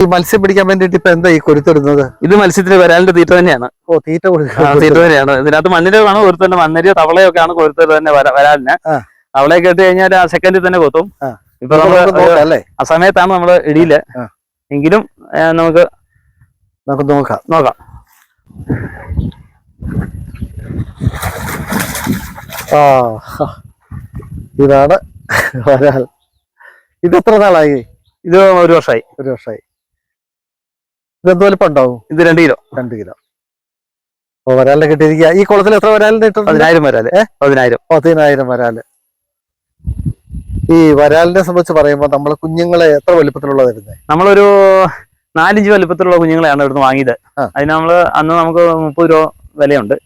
ഈ മത്സ്യം പിടിക്കാൻ വേണ്ടിട്ട് ഇപ്പൊ എന്താ ഈ കൊരുത്തിടുന്നത് ഇത് മത്സ്യത്തിന് വരാലിന്റെ തീറ്റ തന്നെയാണ്. ഓ തീറ്റ തീറ്റ തന്നെയാണ്. ഇതിനകത്ത് മണ്ണിരകളാണ് ഒരുത്തന്നെ മണ്ണരിയോ തവളയൊക്കെ ആണ് കൊരുത്തൽ തന്നെ വര- വരാലിന് തവളയൊക്കെ തവളയെ കേട്ട് കഴിഞ്ഞാൽ ആ സെക്കൻഡിൽ തന്നെ കൊത്തും. ഇപ്പൊ നമ്മൾ ആ സമയത്താണ് നമ്മൾ ഇടിയിൽ. എങ്കിലും നമുക്ക് നമുക്ക് നോക്കാം. നോക്കാം. ആ. ഇതാണ് വരാൽ ഇത് എത്ര നാളായി? ഇത് ഒരു വർഷമായി ഒരു വർഷമായി ഇതെന്ത് വലിപ്പം ഉണ്ടാവും? ഇത് രണ്ട് കിലോ. രണ്ട് കിലോ. ഓ വരാലിനെ കിട്ടിയിരിക്കുക. ഈ കുളത്തിൽ എത്ര വരാലിനെ ഇട്ടിട്ടുണ്ട്? പതിനായിരം വരാൽ? പതിനായിരം. പതിനായിരം വരാൽ. ഈ വരാലിനെ സംബന്ധിച്ച് പറയുമ്പോൾ നമ്മൾ കുഞ്ഞുങ്ങളെ എത്ര വലിപ്പത്തിലുള്ള തരുന്നത് നമ്മളൊരു നാലിഞ്ച് വലുപ്പത്തിലുള്ള കുഞ്ഞുങ്ങളെയാണ് ഇവിടുന്ന് വാങ്ങിയത്. അതിന് നമ്മൾ അന്ന് നമുക്ക് മുപ്പത് രൂപ വിലയുണ്ട്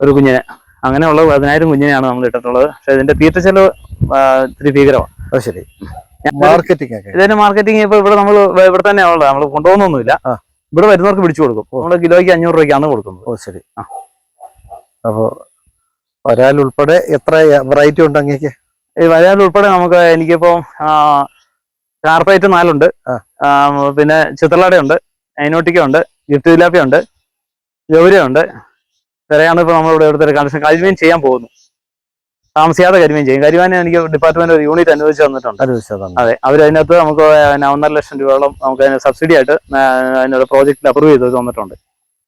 ഒരു കുഞ്ഞിന്. അങ്ങനെയുള്ള പതിനായിരം കുഞ്ഞിനെയാണ് നമ്മൾ ഇട്ടിട്ടുള്ളത്. പക്ഷെ ഇതിന്റെ തീറ്റ ചെലവ് ആ, ഇത്തിരി ഭീകരമാണ്. അത് ശരി. മാർക്കറ്റിംഗ് ഇതിന്റെ മാർക്കറ്റിംഗ് ഇപ്പൊ ഇവിടെ നമ്മൾ ഇവിടെ തന്നെ ഉള്ളത്. നമ്മൾ കൊണ്ടുപോകുന്നൊന്നുമില്ല. ഇവിടെ വരുന്നവർക്ക് പിടിച്ചു കൊടുക്കും. നമ്മൾ കിലോയ്ക്ക് അഞ്ഞൂറ് രൂപയ്ക്കാണ് കൊടുക്കുന്നത്. ഓ ശരി. അപ്പോ വരാൽ ഉൾപ്പെടെ എത്ര വെറൈറ്റി ഉണ്ട് അങ്ങേക്ക്? ഈ വരാൽ ഉൾപ്പെടെ നമുക്ക് എനിക്കിപ്പോ കാർപ്പേറ്റ് നാലുണ്ട്. പിന്നെ ചിത്രലടയുണ്ട് അൈനോട്ടിക്ക ഉണ്ട് ഗിഫ്റ്റ് ജിലാപ്പിയുണ്ട് ഗൗരയുണ്ട്. ഇവരെയാണ് ഇപ്പൊ നമ്മളിവിടെ ഇവിടുത്തെ കണക്ഷൻ കരിമീൻ ചെയ്യാൻ പോകുന്നു. താമസിയാതെ കരിമീൻ ചെയ്യും. കരിമീൻ എനിക്ക് ഡിപ്പാർട്ട്മെന്റ് ഒരു യൂണിറ്റ് അനുവദിച്ച് തന്നിട്ടുണ്ട്. അതെ. അവർ അതിനകത്ത് നമുക്ക് ഒന്നര ലക്ഷം രൂപയോളം നമുക്ക് അതിന് സബ്സിഡി ആയിട്ട് അതിനൊരു പ്രോജക്റ്റിൽ അപ്രൂവ് ചെയ്ത് തന്നിട്ടുണ്ട്.